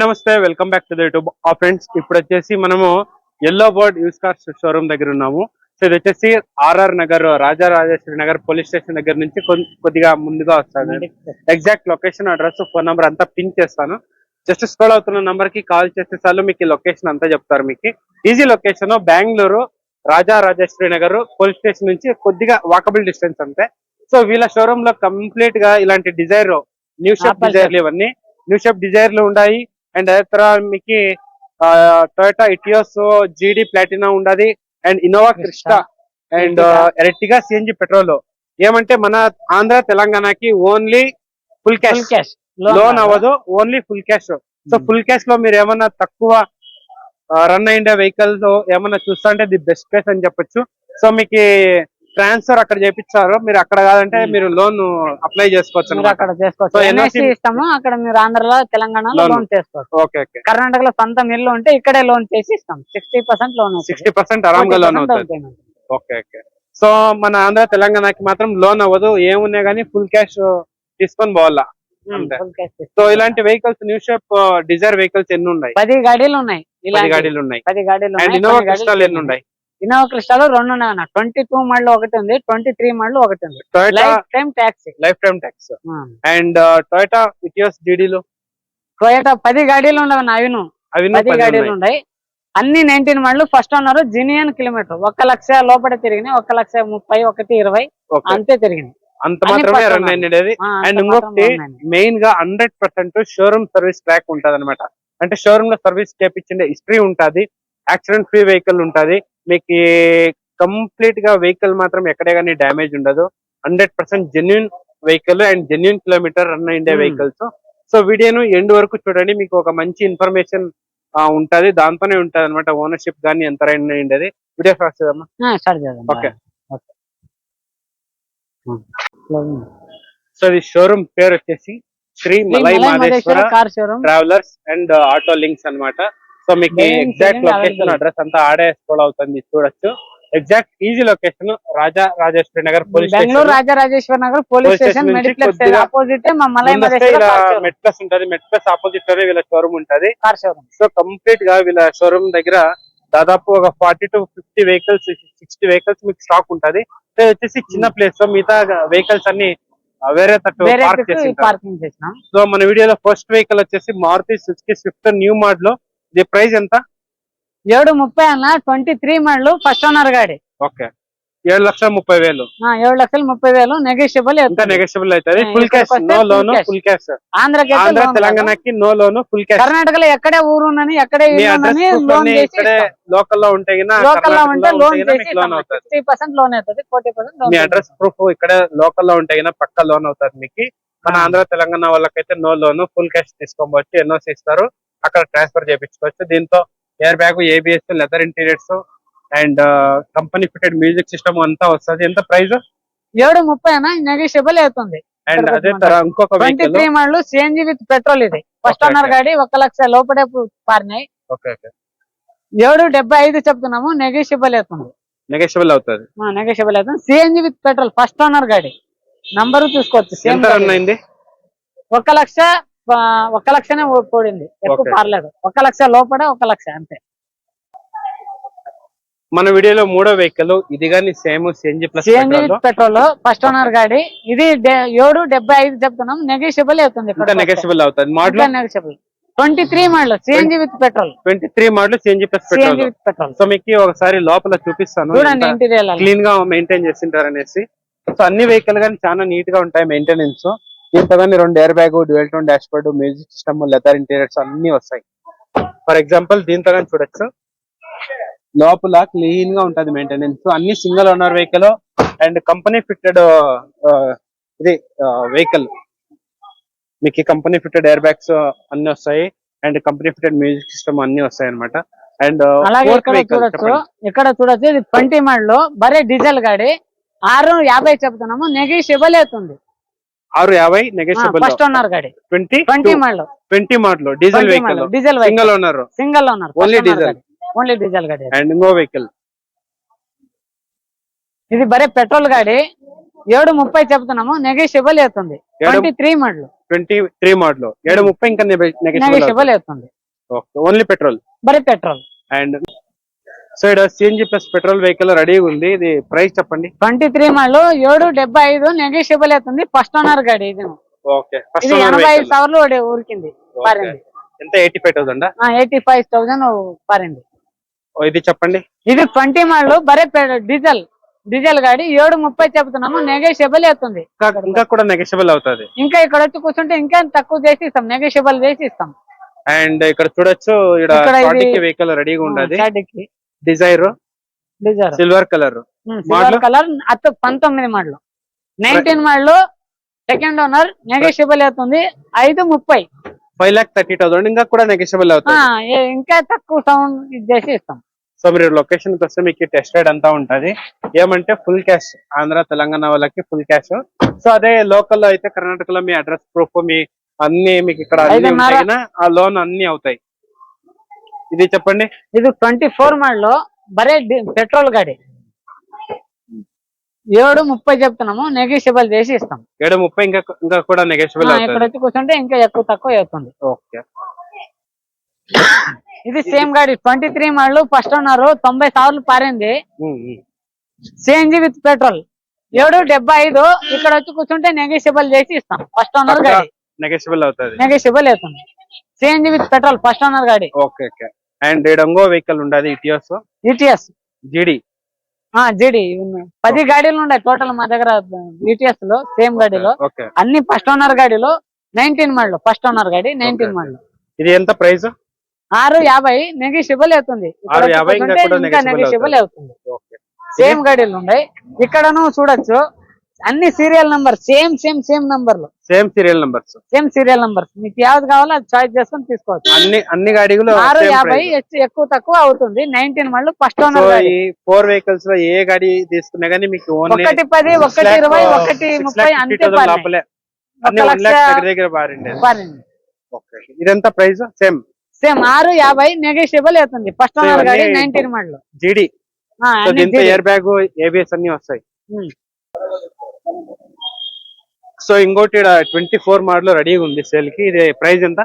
నమస్తే. Welcome back to the YouTube ఆ friends ఇప్పుడు వచ్చేసి మనము yellow board use cars showroom దగ్గర ఉన్నాము. సో ఇది వచ్చేసి RR Nagar Raja Rajeshwari Nagar police station దగ్గర నుంచి కొద్దిగా ముందుగా వస్తుంది exact location address phone number అంతా పిన్ చేస్తాను. జస్ట్ స్క్రోల్ అవుతున్న నంబర్కి కాల్ చేసే సార్లు మీకు లొకేషన్ అంతా చెప్తారు మీకు. Easy location Bengaluru Raja Rajeshwari Nagar police station నుంచి కొద్దిగా వాకబుల్ డిస్టెన్స్ అంతే. సో వీళ్ళ షోరూమ్లో కంప్లీట్గా ఇలాంటి డిజైర్ న్యూ షేప్ డిజైర్లు ఇవన్నీ న్యూ షేప్ డిజైర్లు ఉన్నాయి అండ్ అదే తర్వాత మీకు టొయోటా ఇటియోస్ జీడీ ప్లాటినా ఉండదు and Innova Crysta and Ertiga CNG petrol ఏమంటే మన ఆంధ్ర తెలంగాణకి only full cash cash loan అవ్వదు. Only full cash so full క్యాష్లో మీరు ఏమన్నా తక్కువ రన్ అయ్యే వెహికల్స్ ఏమన్నా చూస్తా అంటే ది బెస్ట్ ప్లేస్ అని చెప్పొచ్చు. సో మీకు ట్రాన్స్ఫర్ అక్కడ చేపించారు మీరు అక్కడ కాదంటే. మీరు లోన్ అప్లై చేసుకోవచ్చు అక్కడ చేసుకోవచ్చు. ఇస్తాము అక్కడ మీరు ఆంధ్రలో తెలంగాణలో. లోన్. చేసుకోవచ్చు. Okay okay. కర్ణాటకలో సొంత మిల్లు ఉంటే ఇక్కడే లోన్ చేసి ఇస్తాం. Sixty percent loan sixty percent ఆరామ్గా loan అవుతుంది. Okay okay. సో మన ఆంధ్ర తెలంగాణకి మాత్రం లోన్ అవ్వదు. ఏమున్నా గానీ ఫుల్ క్యాష్ తీసుకొని పోవాలా. సో ఇలాంటి vehicles new shape Dzire vehicles ఎన్ని ఉన్నాయి పది గాడీలు ఉన్నాయి పది గాడీలు ఉన్నాయి పది గాడీలు ఉన్నాయి ఎన్ని ఉన్నాయి ఇన్నోవా క్రిస్టాలు రెండు ఉన్నాయి ట్వంటీ టూ మళ్ళీ ఒకటి ఉంది ట్వంటీ త్రీ మళ్ళీ ఒకటి ఉంది. Toyota lifetime taxi lifetime tax and Toyota Etios జీడీలు Toyota పది గాడీలు ఉండవు అవిను. అవి పది గాడీలు ఉన్నాయి. అన్ని నైన్టీన్ మళ్ళీ ఫస్ట్ ఉన్నారు జినియన్ కిలోమీటర్ ఒక్క లక్ష లోపల తిరిగినాయి ఒక్క లక్ష ముప్పై ఒకటి ఇరవై అంతే తిరిగినాయి. అంత అన్ని మాత్రమే రన్ ఆ, అండ్ ఇంకొకటి. మెయిన్గా hundred percent showroom service track ఉంటది అనమాట అంటే షోరూమ్లో సర్వీస్ చేపించే హిస్టరీ ఉంటది యాక్సిడెంట్ ఫ్రీ వెహికల్ ఉంటది మీకు కంప్లీట్గా వెహికల్ మాత్రం ఎక్కడే కానీ డ్యామేజ్ ఉండదు. Hundred percent genuine vehicle and genuine kilometer run Hmm. Vehicles so వీడియోను ఎండ్ వరకు చూడండి. మీకు ఒక మంచి ఇన్ఫర్మేషన్ ఉంటది. దాంతోనే ఉంటది అనమాట ఓనర్షిప్ గానీ ఎంత రన్ అయ్యింది వీడియో చేద్దామా? స్టార్ట్ చేద్దాం. ఓకే. ఓకే. ఉమ్. సో ఈ షోరూమ్ పేరు వచ్చేసి Shri Malai car showroom travellers and auto links అన్నమాట. సో మీకు ఎగ్జాక్ట్ లొకేషన్. అడ్రస్ అంతా ఆడే స్క్రోల్ అవుతుంది చూడొచ్చు. Exact easy location Raja Rajeshwari Nagar police Bengaluru station Rajarajeshwara Nagar police station Mediplex opposite మా మలై మహదేశ్వర ఇలా కార్ షోరూమ్. మెట్ ప్లస్ ఉంటది మెట్ plus ఆపోజిట్లోనే వీళ్ళ షోరూమ్ ఉంటది. సో కంప్లీట్గా వీళ్ళ షోరూమ్ దగ్గర దాదాపు ఒక forty to fifty vehicles sixty vehicles మీకు స్టాక్ ఉంటది. సో వచ్చేసి చిన్న ప్లేస్ సో మిగతా వెహికల్స్ అన్ని వేరే తట్టు పార్క్ చేసి. పార్కింగ్ చేసినాం. సో మన వీడియోలో ఫస్ట్ వెహికల్ వచ్చేసి Maruti Suzuki Swift new model. ఇది ప్రైస్ ఎంత? ఏడు ముప్పై అన్న ట్వంటీ త్రీ మళ్ళీ ఫస్ట్ ఓనర్ గాడి. ఓకే. ఏడు లక్షల ముప్పై వేలు. ఏడు లక్షలు ముప్పై వేలు నెగోషియబుల్ ఇంకా నెగోషియబుల్ అవుతుంది. Full cash no loan. Full cash ఆంధ్రకి Andhra కాదు. తెలంగాణకి నో లోన్ ఫుల్ క్యాష్ కర్ణాటకలో ఎక్కడే ఊరు ఉందని ఎక్కడే లోకల్లో ఉంటే లోకల్లో ఉంటే లోన్ లోన్ అవుతుంది. పర్సెంట్ లోన్ అవుతుంది ఫోర్టీ పర్సెంట్ మీ అడ్రస్ ప్రూఫ్ ఇక్కడ లోకల్లో ఉంటే గినా పక్క లోన్ అవుతుంది మీకు. మన. ఆంధ్ర తెలంగాణ వాళ్ళకైతే నో లోన్ ఫుల్ క్యాష్ తీసుకోవచ్చు ఎన్ఓసి ఇస్తారు. అక్కడ ట్రాన్స్ఫర్ చేయించుకోవచ్చు దీంతో airbag ABS leather interiors and company fitted music system అంతా వస్తుంది. ఎంత ప్రైస్ ఏడు ముప్పై నెగోషియబుల్ అవుతుంది. అండ్ అదే ఇంకొక ట్వంటీ త్రీ మళ్ళీ సిఎన్జి విత్ పెట్రోల్ ఇది. First owner. గాడి ఒక లక్ష లోపడే పారినాయి. ఏడు డెబ్బై ఐదు చెప్తున్నాము. నెగోషియబుల్ అవుతుంది. నెగోషియబుల్ అవుతుంది. నెగోషియబుల్ అవుతుంది. CNG with petrol first owner గాడి. నంబర్ చూసుకోవచ్చు. సేమ్ ఒక లక్ష ఆ, ఒక లక్షనే ఓ- పోడింది. ఎక్కువ. పారలేదు. ఒక లక్ష లోపడే ఒక లక్ష అంతే. మన వీడియోలో మూడో వెహికల్ ఇది కానీ same CNG plus petrol first owner గాడి. ఇది ఏడు డెబ్బై ఐదు చెప్తున్నాం. నెగోషియబుల్ అవుతుంది నెగోషియబుల్ అవుతుంది. మోడల్ నెగోషియబుల్ ట్వంటీ త్రీ మళ్ళీ CNG with petrol twenty three model CNG plus petrol petrol so మీకు ఒకసారి లోపల చూపిస్తాను. క్లీన్గా మెయింటైన్ చేసింటారు అనేసి సో అన్ని వెహికల్ కానీ చాలా నీట్గా ఉంటాయి మెయింటెనెన్స్ దీంతో కానీ రెండు airbag dual tone dashboard music system leather interiors అన్ని వస్తాయి. ఫర్ ఎగ్జాంపుల్ దీంతో కానీ చూడొచ్చు. లోపల క్లీన్గా ఉంటది మెయింటెనెన్స్ అన్ని single owner vehicle and company fitted ఇది వెహికల్ మీకు కంపెనీ ఫిట్టెడ్ ఎయిర్ బ్యాగ్స్ అన్ని వస్తాయి. And company fitted music system అన్ని వస్తాయి అనమాట అండ్ అలాగే ఫోర్త్ ఇక్కడ చూడొచ్చు. ఇక్కడ చూడొచ్చు ఇది ట్వంటీ బరే డీజిల్ గాడి ఆరు యాభై చెప్తున్నాము నెగోషియబుల్ అవుతుంది. ఆరు యాభై నెగోషియబుల్ ఫస్ట్ ఓనర్ గాడి. ట్వంటీ ట్వంటీ మళ్ళీ twenty model diesel vehicle diesel single owner single owner Only diesel. Only diesel గాడి అండ్ ఇంకో వెహికల్ ఇది బరే పెట్రోల్ గాడి. ఏడు ముప్పై చెప్తున్నాము నెగోషియబుల్ అవుతుంది ట్వంటీ త్రీ మళ్ళీ ట్వంటీ త్రీ మోడల్. ఏడు ముప్పై ఇంకా నెగోషియబుల్ అవుతుంది. ఓన్లీ పెట్రోల్ బరీ పెట్రోల్. అండ్ సో ఇక్కడ సిఎన్జి ప్లస్ పెట్రోల్ వెహికల్ రెడీగా ఉంది. ఇది ప్రైస్ చెప్పండి. ట్వంటీ త్రీ మళ్ళీ ఏడు డెబ్బై ఐదు నెగోషియబుల్ అవుతుంది. ఫస్ట్ ఓనర్ గాడి ఇది. ఓకే ఇది ఎనభై ఐదు ఓడి- ఊరికింది పారింది ఎంత? Eighty five thousand? Eighty five thousand పారింది ఇది చెప్పండి. ఇది ట్వంటీ మళ్ళీ బరే డీజిల్ డీజిల్ గాడి ఏడు ముప్పై చెప్తున్నాము నెగోషియబుల్ అవుతుంది. ఇంకా కూడా నెగోషియబుల్ అవుతుంది. ఇంకా ఇక్కడ వచ్చి కూర్చుంటే ఇంకా తక్కువ చేసి ఇస్తాం నెగోషియబుల్ చేసి ఇస్తాం. అండ్ ఇక్కడ చూడొచ్చు ఇక్కడ వెహికల్ రెడీగా ఉండదు. Dzire? Diesel silver colour. Silver colour అత్త పంతొమ్మిది model. Nineteen model second owner negotiable అవుతుంది. ఐదు ముప్పై. ఫైవ్ లాక్ థర్టీ థౌసండ్ ఇంకా కూడా నెగోషియబుల్ అవుతుంది. ఇంకా తక్కువ సౌండ్ ఇది చేసి ఇస్తాం. సో మీరు లొకేషన్కి వస్తే మీకు టెస్ట్ రైడ్ అంతా ఉంటది. ఏమంటే ఫుల్ క్యాష్ ఆంధ్ర తెలంగాణ వాళ్ళకి ఫుల్ క్యాష్ సో అదే లోకల్లో అయితే కర్ణాటకలో మీ అడ్రస్ ప్రూఫ్ మీ అన్ని మీకు ఇక్కడ ఆ లోన్ అన్ని అవుతాయి. ఇది చెప్పండి. ఇది ట్వంటీ ఫోర్ మోడల్ బరే పెట్రోల్ గాడి. ఏడు ముప్పై చెప్తున్నాము నెగోషియబుల్ చేసి ఇస్తాం. ఏడు ముప్పై ఇంకా ఇంకా కూడా నెగోషియబుల్ ఇక్కడ వచ్చి కూర్చుంటే ఇంకా ఎక్కువ తక్కువ అవుతుంది. ఓకే. ఇది సేమ్ గాడి twenty three model first owner తొంభై సార్లు పారింది. CNG with petrol. ఏడు డెబ్బై ఐదు ఇక్కడ వచ్చి కూర్చుంటే నెగోషియబుల్ చేసి ఇస్తాం ఫస్ట్ ఓనర్ గాడి. నెగోషియబుల్ అవుతుంది. నెగోషియబుల్ అవుతుంది. CNG with petrol first owner గాడి. Okay okay. అండ్ ఇంకో వెహికల్ ఉండదు ఇటియోస్ ఈటీఎస్ జిడి జిడి పది గాడీలు ఉన్నాయి టోటల్ మా దగ్గర ఈటీఎస్లో సేమ్ గాడిలో. ఓకే అన్ని ఫస్ట్ ఓనర్ గాడిలో నైన్టీన్ మోడల్ ఫస్ట్ ఓనర్ గాడి నైన్టీన్ మోడల్ ఇది ఎంత ప్రైస్ ఆరు యాభై నెగోషియబుల్ అవుతుంది. ఆరు యాభై ఇంకా కూడా negotiable అవుతుంది. ఓకే సేమ్ గాడీలు ఉన్నాయి ఇక్కడను చూడొచ్చు. అన్ని serial number same same same నంబర్లు same serial numbers same serial numbers మీకు యావది కావాలో అది చాయిస్ చేసుకొని తీసుకోవచ్చు. అన్ని అన్ని గాడిగులు ఆరు యాభై ఎక్కువ తక్కువ అవుతుంది. నైన్టీన్ మళ్ళీ ఫస్ట్ ఓనర్ ఫోర్ వెహికల్స్లో ఏ గాడి తీసుకున్నా గానీ మీకు ఒకటి పది ఒకటి ఇరవై ఒకటి ముప్పై అంతే ఇదంతా ప్రైస్ సేమ్ సేమ్ ఆరు యాభై నెగోషియబుల్ అవుతుంది. ఫస్ట్ ఓనర్ గాడి nineteen model GD airbag ABS అన్ని వస్తాయి. సో ఇంకోటి ట్వంటీ ఫోర్ మోడల్ రెడీగా ఉంది సేల్కి ఇది ప్రైస్ ఎంత?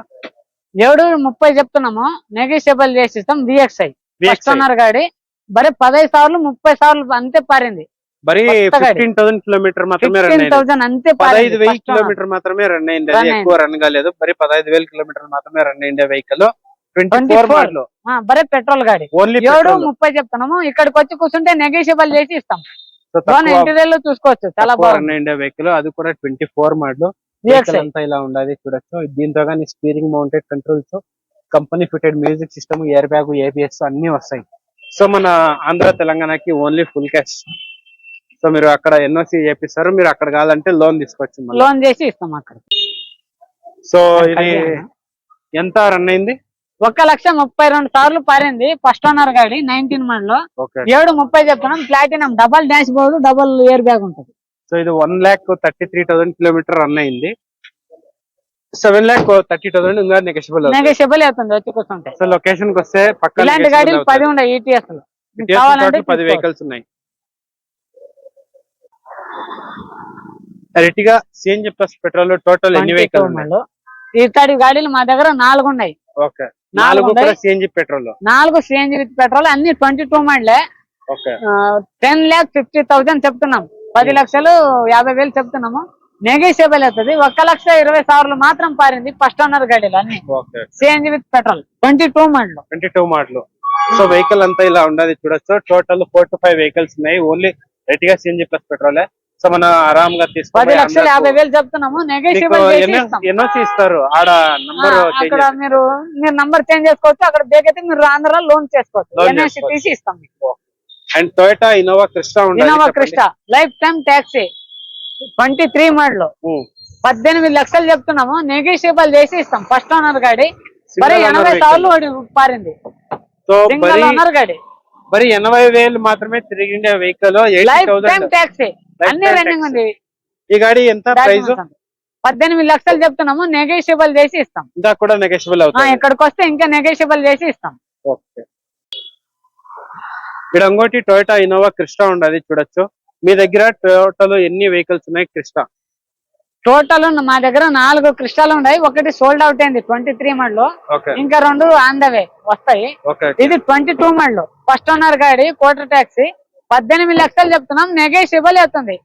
ఏడు ముప్పై చెప్తున్నాము నెగోషియబుల్ చేసి ఇస్తాం విఎక్స్ఐ ఫస్ట్ గాడి. బరే పదహైదు సార్లు ముప్పై సార్లు అంతే పారింది. ఫిఫ్టీన్ థౌసండ్ కిలోమీటర్ మాత్రమే రన్ థౌసండ్ అంతే పదహైదు. కిలోమీటర్ మాత్రమే రన్ అయింది. Run అది అయింది. ఎక్కువ రన్ కాలేదు. పదహైదు వేల కిలోమీటర్ మాత్రమే రన్ అయిందే వెహికల్. Twenty 24 four. మోడల్. ఆ, బరే పెట్రోల్ గాడి. ఓన్లీ ఏడు ముప్పై చెప్తున్నాము ఇక్కడికి వచ్చి కూర్చుంటే నెగోషియబుల్ చేసి ఇస్తాం. ఇంటీరియర్లో చూసుకోవచ్చు చాలా బాగుంది వెహికల్ అది కూడా ట్వంటీ ఫోర్ మోడల్. అంతా ఇలా ఉండదు చూడొచ్చు. దీంతో కానీ steering mounted controls company fitted music system airbag ABS అన్ని వస్తాయి. సో మన ఆంధ్ర తెలంగాణకి ఓన్లీ ఫుల్ క్యాష్ సో మీరు అక్కడ ఎన్ఓసి చేపిస్తారు. మీరు అక్కడ కావాలంటే లోన్ తీసుకోవచ్చు. లోన్ చేసి ఇస్తాం అక్కడ. సో ఇది ఎంత రన్ అయింది? ఒక లక్ష ముప్పై రెండు సార్లు పారింది. ఫస్ట్ ఓనర్ గాడి నైన్టీన్ మోడల్ ఏడు ముప్పై చెప్తున్నాం. Platinum double dashboard double airbag ఉంటుంది. సో ఇది one lakh thirty three thousand kilometer run అయింది. సెవెన్ ల్యాక్ థర్టీ థౌసండ్ ఇంకా నెగోషియబుల్ నెగోషియబుల్ అవుతుంది వచ్చి కూర్చుంటే సో లొకేషన్కి వస్తే పక్కన ఇలాంటి గాడీలు పది ఉన్నాయి ఈటీఎస్లో. మీకు కావాలంటే పది. వెహికల్స్ ఉన్నాయి. Ertiga CNG plus petrol total ఎన్ని 22 వెహికల్ ఉన్నాయి. ఇత్తడి గాడీలు మా దగ్గర నాలుగు ఉన్నాయి. ఓకే నాలుగు. CNG petrol. నాలుగు సిఎన్జి విత్ పెట్రోల్ అన్ని ట్వంటీ టూ మోడలే. టెన్ ల్యాక్ ఫిఫ్టీ థౌసండ్ చెప్తున్నాం. పది లక్షలు యాభై వేలు చెప్తున్నాము. నెగోషియబుల్ అవుతుంది. ఒక లక్ష ఇరవై సార్లు మాత్రం పారింది ఫస్ట్ ఓనర్ గాడీలు అన్ని. CNG with petrol twenty two model twenty two model so vehicle అంతా ఇలా ఉండదు చూడొచ్చు. Total four to five vehicles ఉన్నాయి. Only Ertiga CNG plus petrol so మనం పది తీసుకొని లక్షలు యాభై వేలు చెప్తున్నాము. నెగోషియబుల్ ఎన్ఓసి ఇస్తారు ఆడ నంబర్ ఆ, అక్కడ మీరు మీరు నంబర్ చేంజ్ చేసుకోవచ్చు. అక్కడ మీరు ఆంధ్రలో లోన్ చేసుకోవచ్చు. చేసుకోవచ్చు. తీసి ఇస్తాం మీకు. And Toyota Innova Crysta Innova ఉండదు Crysta lifetime taxi twenty three model పద్దెనిమిది లక్షలు చెప్తున్నాము. నెగోషియబుల్ చేసి ఇస్తాం. ఫస్ట్ ఓనర్ గాడి. మరి ఎనభై. సార్లు పారింది. సింగిల్ ఓనర్ గాడి. మరి ఎనభై వేలు మాత్రమే తిరిగిండే వెహికల్ లైఫ్ టైం ట్యాక్సీ అన్ని time రన్నింగ్ taxi. ఉంది. ఈ గాడి ఎంత ప్రైస్ ఉంది. పద్దెనిమిది లక్షలు చెప్తున్నాము నెగోషియబుల్ చేసి ఇస్తాం. ఇంకా కూడా నెగోషియబుల్ ఆ, అవుతుంది. ఇక్కడికి వస్తే ఇంకా నెగోషియబుల్ చేసి ఇస్తాం. ఓకే ఇక్కడ ఇంకోటి టొయోటా ఇన్నోవా క్రిస్టా ఉండదు చూడొచ్చు. మీ దగ్గర టొయోటాలో ఎన్ని వెహికల్స్ ఉన్నాయి క్రిస్టా టోటల్ మా దగ్గర నాలుగు క్రిస్టాలు ఉన్నాయి. ఒకటి సోల్డ్ అవుట్ అయింది ట్వంటీ త్రీ మడ్లు ఇంకా రెండు ఆన్ ద వే వస్తాయి. ఇది ట్వంటీ టూ మడ్లు ఫస్ట్ ఓనర్ గాడి కోటర్ ట్యాక్సీ పద్దెనిమిది లక్షలు చెప్తున్నాం నెగేషియబుల్ అవుతుంది.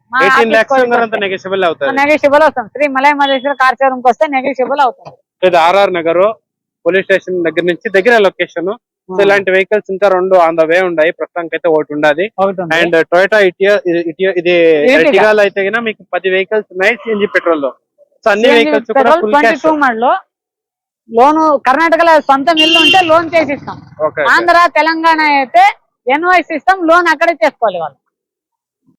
నెగోషియబుల్ అవుతుంది శ్రీ మలై మధేశ్వర కార్ షోరూమ్ వస్తే నెగేషియబుల్ అవుతుంది. ఇది ఆర్ఆర్ నగర్ పోలీస్ స్టేషన్ దగ్గర నుంచి దగ్గర లొకేషన్. సో ఇలాంటి వెహికల్స్ ఇంకా రెండు ఆన్ ద వే ఉన్నాయి ప్రస్తుతానికి అయితే ఒకటి అవుతుంది అండ్ టొయోటా ఇటియా ఇది అయితే మీకు పది వెహికల్స్ ఉన్నాయి సిఎన్జి పెట్రోల్లో సో అన్ని వెహికల్స్ లోన్ కర్ణాటకలో సొంత ఇల్లు ఉంటే లోన్ చేసి ఇస్తాం. ఓకే. ఆంధ్ర తెలంగాణ అయితే ఎన్వైస్ ఇస్తాం లోన్ అక్కడే చేసుకోవాలి వాళ్ళు.